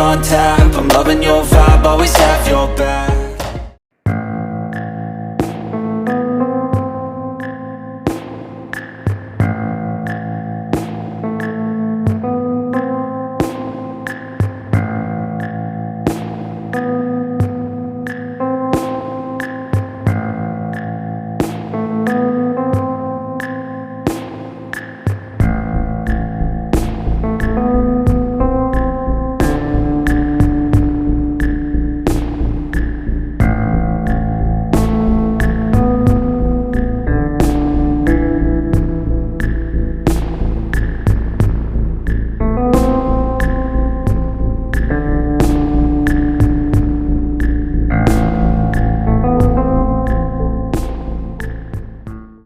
on tap. I'm loving your vibe, always have your back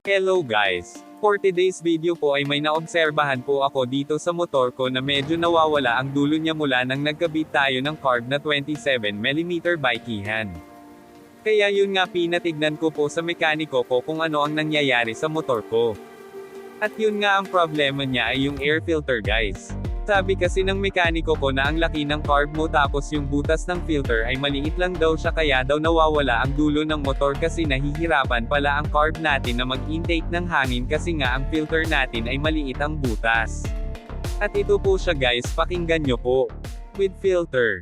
Hello guys! For today's video po ay may naobserbahan po ako dito sa motor ko na medyo nawawala ang dulo niya mula nang nagkabit tayo ng carb na 27mm bikihan. Kaya yun nga pinatignan ko po sa mekaniko ko kung ano ang nangyayari sa motor ko. At yun nga ang problema niya ay yung air filter guys. Sabi kasi ng mekaniko ko na ang laki ng carb mo tapos yung butas ng filter ay maliit lang daw siya kaya daw nawawala ang dulo ng motor kasi nahihirapan pala ang carb natin na mag-intake ng hangin kasi nga ang filter natin ay maliit ang butas. At ito po siya guys pakinggan nyo po. With filter.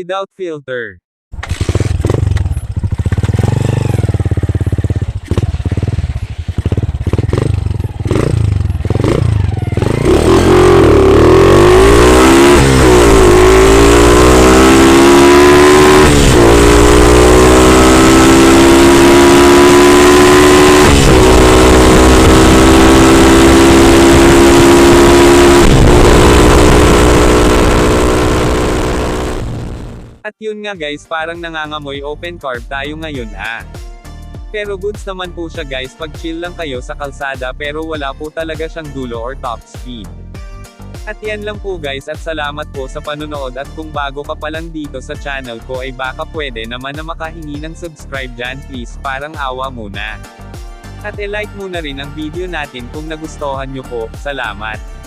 Without filter. At yun nga guys parang nangangamoy open carb tayo ngayon ah. Pero goods naman po siya guys pag chill lang kayo sa kalsada pero wala po talaga siyang dulo or top speed. At yan lang po guys at salamat po sa panonood at kung bago ka pa lang dito sa channel ko ay baka pwede naman na makahingi ng subscribe dyan please parang awa muna. At i-like mo na rin ang video natin kung nagustuhan nyo po, salamat.